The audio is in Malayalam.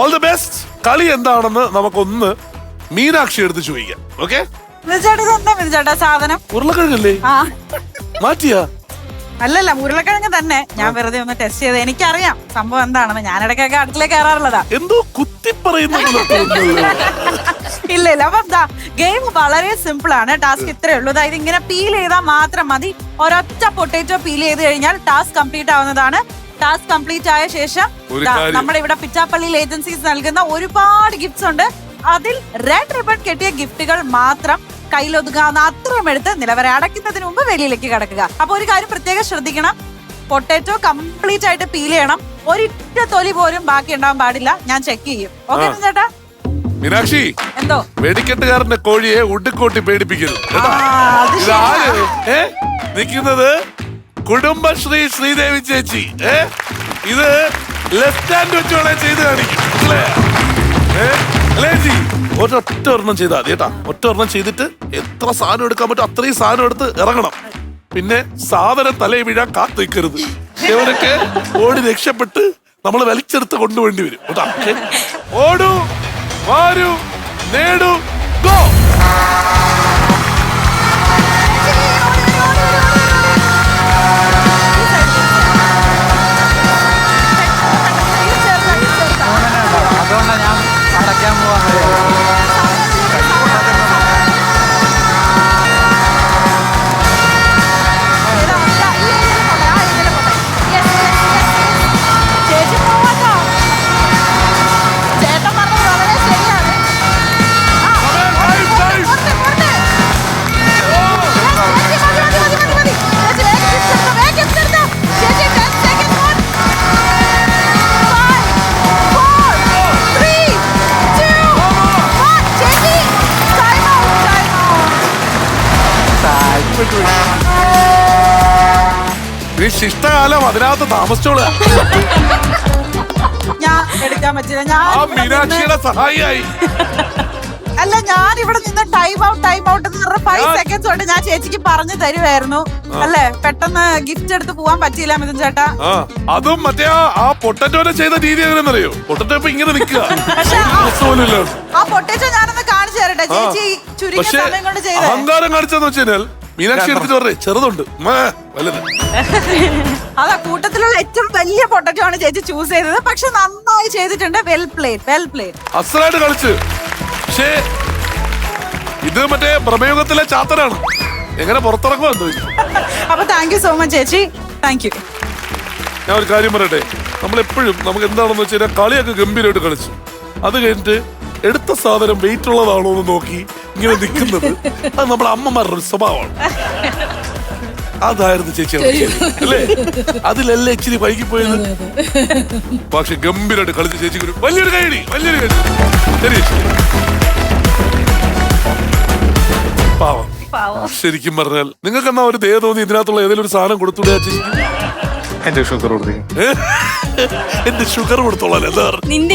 ഓൾ ദി ബെസ്റ്റ് കളി എന്താണെന്ന് നമുക്കൊന്ന് മീനാക്ഷി എടുത്ത് ചോദിക്കാം. ഓക്കെ സാധനം? ഉരുളക്കിഴങ്ങല്ലേ? മാറ്റിയാ? അല്ലല്ല ഉരുളക്കിഴങ്ങ് തന്നെ. ഞാൻ വെറുതെ ഒന്ന് ടെസ്റ്റ് ചെയ്ത്. എനിക്കറിയാം സംഭവം എന്താണെന്ന്. ഞാൻ ഇടയ്ക്കൊക്കെ അടുക്കളയിൽ കയറാറുള്ളതാ. എന്തോ കുത്തി. ഇല്ല ഇല്ല. അപ്പൊ എന്താ ഗെയിം വളരെ സിമ്പിൾ ആണ്. ടാസ്ക് ഇത്രേ ഉള്ളൂ. അതായത് ഇങ്ങനെ പീൽ ചെയ്താൽ മാത്രം മതി. ഒരൊറ്റ പൊട്ടേറ്റോ പീൽ ചെയ്ത് കഴിഞ്ഞാൽ ടാസ്ക് കംപ്ലീറ്റ് ആവുന്നതാണ്. ടാസ്ക് കംപ്ലീറ്റ് ആയ ശേഷം നമ്മുടെ ഇവിടെ പിറ്റാപ്പള്ളിയിൽ ഏജൻസീസ് നൽകുന്ന ഒരുപാട് ഗിഫ്റ്റ്സ് ഉണ്ട്. അതിൽ റെഡ് റിബൺ കെട്ടിയ ഗിഫ്റ്റുകൾ മാത്രം കയ്യിലൊതുങ്ങാവുന്ന അത്രയും എടുത്ത് നിലവരെ അടയ്ക്കുന്നതിന് മുമ്പ് വെളിയിലേക്ക് കിടക്കുക. അപ്പൊ ഒരു കാര്യം പ്രത്യേകം ശ്രദ്ധിക്കണം. പൊട്ടേറ്റോ കംപ്ലീറ്റ് ആയിട്ട് പീൽ ചെയ്യണം. ഒരിറ്റ തൊലി പോലും ബാക്കി ഉണ്ടാവാൻ പാടില്ല. ഞാൻ ചെക്ക് ചെയ്യും. ഓക്കെ. ചേട്ടാ മീനാക്ഷി എന്തോ? വെടിക്കെട്ടുകാരന്റെ കോഴിയെ ഉടുക്കോട്ടി പേടിപ്പിക്കുന്നു നിൽക്കുന്നത് കുടുംബശ്രീ ശ്രീദേവി ചേച്ചി. ഏ? ഇത് ലെഫ്റ്റ് ഹാൻഡ് വെച്ചോളെ ചെയ്ത് കാണിക്കും. ചേച്ചി? ഒരൊറ്റ ഒരെണ്ണം ചെയ്താൽ മതി കേട്ടാ. ഒറ്റ ഒരെണ്ണം ചെയ്തിട്ട് എത്ര സാധനം എടുക്കാൻ പറ്റും അത്രയും സാധനം എടുത്ത് ഇറങ്ങണം. പിന്നെ സാധനം തലയിൽ വീഴാൻ കാത്തു നിൽക്കരുത്. ഇവരൊക്കെ ഓടി രക്ഷപ്പെട്ട് നമ്മൾ വലിച്ചെടുത്ത് കൊണ്ടുവേണ്ടി വരും. കേട്ടാ? ഓടൂ വാരൂ നേടൂ. ഈ ശിഷ്ടകാലം അതിനകത്ത് താമസിച്ചോളൂ. ഞാൻ എടുക്കാൻ പറ്റില്ല. ഞാൻ ആ മീനാക്ഷിയുടെ സഹായിയായി. അല്ല ഞാൻ ഇവിടെ നിന്ന് ടൈം ഔട്ട് ടൈം ഔട്ട് എന്ന് പറഞ്ഞ ഫൈവ് സെക്കൻഡ്സ് കൊണ്ട് ഞാൻ ചേച്ചിക്ക് പറഞ്ഞു തരുമായിരുന്നു അല്ലേ? പെട്ടെന്ന് ഗിഫ്റ്റ് എടുത്ത് പോവാൻ പറ്റിയില്ല മിഥുൻ ചേട്ടാ. ആ അതും മറ്റേ ആ- ആ പൊട്ടറ്റോനെ ചെയ്ത രീതി എങ്ങനെയെന്നറിയോ? പൊട്ടറ്റോ ഇപ്പൊ ഇങ്ങനെ നിൽക്കുക. പക്ഷെ ആ- പൊട്ടറ്റോ. ആ പൊട്ടേറ്റോ ഞാനൊന്ന് കാണിച്ചു തരട്ടെ. ചേച്ചി ചുരുങ്ങിയ പക്ഷേ സമയം കൊണ്ട് ചെയ്തേ. അഹങ്കാരം കാണിച്ചെന്ന് വെച്ചാൽ മീനാക്ഷി എടുത്തിട്ട് പറഞ്ഞേ ചെറുതുണ്ട്. മാ, വലുത്. അതാ കൂട്ടത്തിലുള്ള ഏറ്റവും വലിയ പൊട്ടറ്റോ ആണ് ചേച്ചി ചൂസ് ചെയ്തത്. പക്ഷെ നന്നായി ചെയ്തിട്ടുണ്ട്. വെൽ പ്ലേഡ് വെൽ പ്ലേഡ് അസലായിട്ട് കളിച്ച്. പക്ഷേ ഇത് മറ്റേ പ്രമേയുഗത്തിലെ ചാത്തനാണ്. എങ്ങനെ പുറത്തിറങ്ങുമോ എന്തോ. അപ്പൊ താങ്ക് യു സോ മച്ച് ചേച്ചി. താങ്ക് യു ഞാൻ ഒരു കാര്യം പറയട്ടെ. നമ്മളെപ്പോഴും നമുക്ക് എന്താണെന്ന് വെച്ച് കഴിഞ്ഞാൽ കളിയൊക്കെ ഗംഭീരമായിട്ട് കളിച്ചു. അത് കഴിഞ്ഞിട്ട് എടുത്ത സാധനം വെയിറ്റ് ഉള്ളതാണോ എന്ന് നോക്കി ഇങ്ങനെ നിൽക്കുന്നത്. അത് നമ്മളെ അമ്മമാരുടെ ഒരു സ്വഭാവമാണ്. അതായിരുന്നു ചേച്ചി. അല്ലേ? അതിലല്ലേ ഇച്ചിരി വൈകിപ്പോയത്? പക്ഷെ ഗംഭീരമായിട്ട് കളിച്ച് ചേച്ചിക്ക് ഒരു വലിയൊരു കൈടി വലിയൊരു കൈടി ശരി പാവം. ശരിക്കും പറഞ്ഞാൽ നിങ്ങൾക്ക് എന്നാ ഒരു ദയ തോന്നി ഇതിനകത്തുള്ള ഏതെങ്കിലും ഒരു സാധനം കൊടുത്തുവിടുക ചേച്ചി എന്റെ ഷുഗർ കൊടുത്തേ. എന്റെ ഷുഗർ കൊടുത്തോളാം എന്താ നിന്റെ